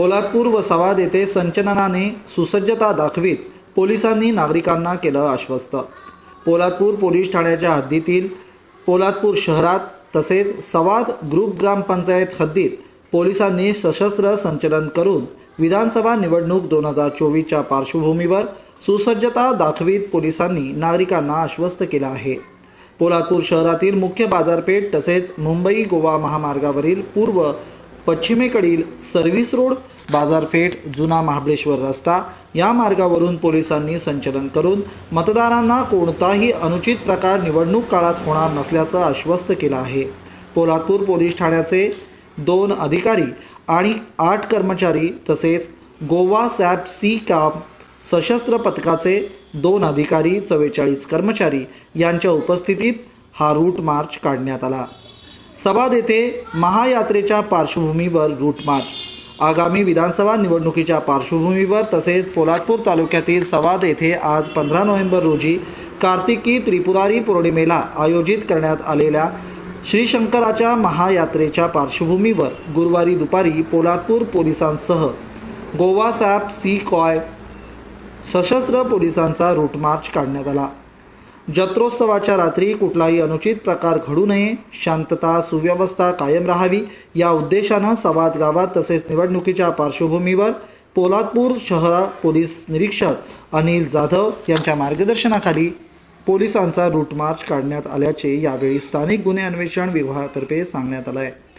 पोलादपूर व सवाद येथे संचलनाने सुसज्जता दाखवीत पोलिसांनी नागरिकांना केलं आश्वस्त. पोलादपूर पोलीस ठाण्याच्या हद्दीतील पोलादपूर शहरात तसेच सवाद ग्रुप ग्रामपंचायत हद्दीत पोलिसांनी सशस्त्र संचलन करून विधानसभा निवडणूक दोन हजार चोवीसच्या पार्श्वभूमीवर सुसज्जता दाखवीत पोलिसांनी नागरिकांना आश्वस्त केलं आहे. पोलादपूर शहरातील मुख्य बाजारपेठ तसेच मुंबई गोवा महामार्गावरील पूर्व पश्चिमेकडील सर्व्हिस रोड बाजारपेठ जुना महाबळेश्वर रस्ता या मार्गावरून पोलिसांनी संचलन करून मतदारांना कोणताही अनुचित प्रकार निवडणूक काळात होणार नसल्याचं आश्वस्त केलं आहे. पोलादपूर पोलीस ठाण्याचे दोन अधिकारी आणि आठ कर्मचारी तसेच गोवा सॅप सी काम सशस्त्र पथकाचे दोन अधिकारी चव्वेचाळीस कर्मचारी यांच्या उपस्थितीत हा रूट मार्च काढण्यात आला. सभाद येथे महायात्रेच्या पार्श्वभूमीवर रूट मार्च. आगामी विधानसभा निवडणुकीच्या पार्श्वभूमीवर तसेच पोलादपूर तालुक्यातील सवाद येथे आज पंधरा नोव्हेंबर रोजी कार्तिकी त्रिपुरारी पौर्णिमेला आयोजित करण्यात आलेल्या श्री शंकराच्या महायात्रेच्या पार्श्वभूमीवर गुरुवारी दुपारी पोलादपूर पोलिसांसह गोवा सॅप सी कॉय सशस्त्र पोलिसांचा रूट मार्च काढण्यात आला. जत्रोत्सवाच्या रात्री कुठलाही अनुचित प्रकार घडू नये शांतता सुव्यवस्था कायम राहावी या उद्देशानं सवाद गावात तसेच निवडणुकीच्या पार्श्वभूमीवर पोलादपूर शहर पोलीस निरीक्षक अनिल जाधव यांच्या मार्गदर्शनाखाली पोलिसांचा रूट मार्च काढण्यात आल्याचे यावेळी स्थानिक गुन्हे अन्वेषण विभागातर्फे सांगण्यात आलं आहे